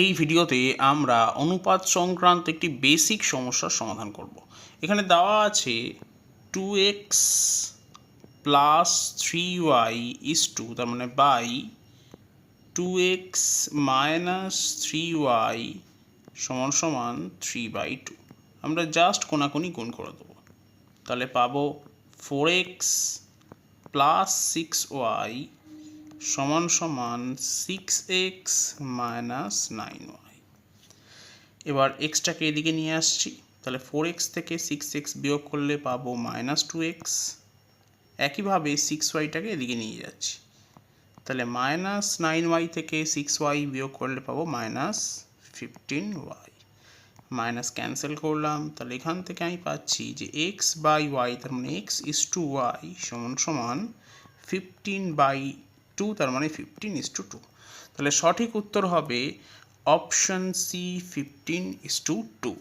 এই ভিডিওতে আমরা অনুপাত সংক্রান্ত একটি বেসিক সমস্যার সমাধান করব। এখানে দেওয়া আছে two x plus three y is two তার মানে by two x minus three y সমান সমান থ্রি বাই টু আমরা জাস্ট কোনাকুনি গুণ করে দেবো। তাহলে পাবো four x plus six y সমান সমান six x minus nine y এবার এক্সটাকে এদিকে নিয়ে আসছি, তাহলে ফোর এক্স থেকে সিক্স এক্স বিয়োগ করলে পাবো মাইনাস টু এক্স একইভাবে সিক্স ওয়াইটাকে এদিকে নিয়ে যাচ্ছি, তাহলে মাইনাস নাইন ওয়াই থেকে সিক্স ওয়াই বিয়োগ করলে পাবো minus fifteen y minus cancel করলাম, তাহলে এখান থেকে আমি পাচ্ছি যে এক্স বাই ওয়াই তার মানে এক্স ইস টু ওয়াই সমান সমান ফিফটিন বাই টু তার মানে ফিফটিন ইস টু টু তাহলে সঠিক উত্তর হবে option C fifteen is two two